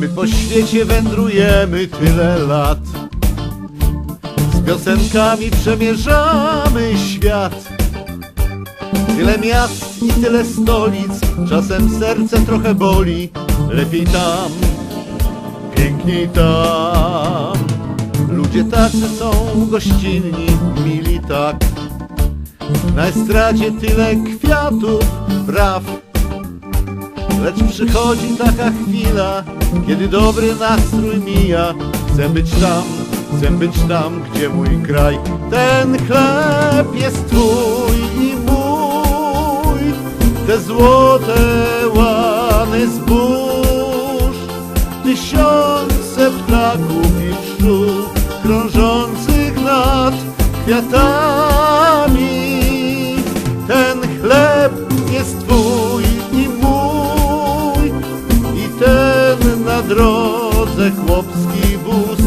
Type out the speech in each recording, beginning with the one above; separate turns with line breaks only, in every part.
My po świecie wędrujemy tyle lat. Z piosenkami przemierzamy świat. Tyle miast i tyle stolic Czasem serce trochę boli. Lepiej tam, piękniej tam. Ludzie tacy są gościnni, mili tak. Na estradzie tyle kwiatów, braw Lecz przychodzi taka chwila, kiedy dobry nastrój mija. Chcę być tam, chcę być tam, gdzie mój kraj. Ten chleb jest twój i mój, te złote łany zbóż, tysiące ptaków i pszczół krążących nad kwiatami. Drodze chłopski wóz.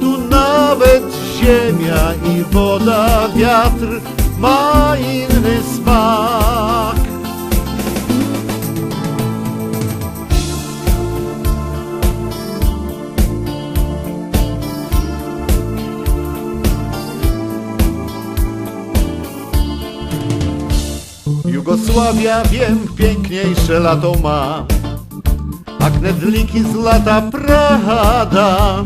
Tu nawet ziemia i woda, wiatr ma inny smak. Jugosławia, wiem, piękniejsze lato ma A knedliki z lata Prada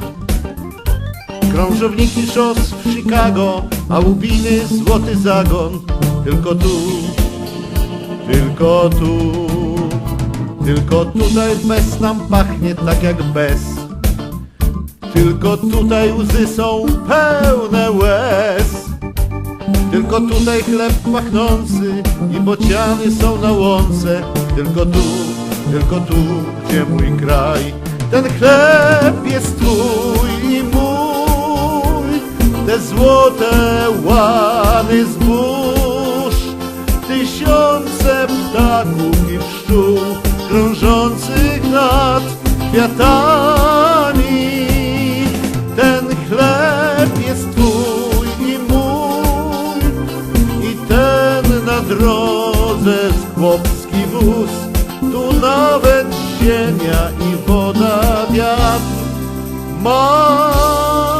Krążowniki szos w Chicago A łubiny złoty zagon. Tylko tu, tylko tu Tylko tutaj bez nam pachnie tak jak bez. Tylko tutaj łzy są pełne łez. Tylko tutaj chleb pachnący i bociany są na łące. Tylko tu, tylko tu, gdzie mój kraj. Ten chleb jest twój i mój. Te złote łany zbóż. Tysiące ptaków i pszczół krążących nad kwiatami. Ten chleb jest twój i mój i ten na drodze z chłopski wóz. Nawet ziemia i woda, wiatr ma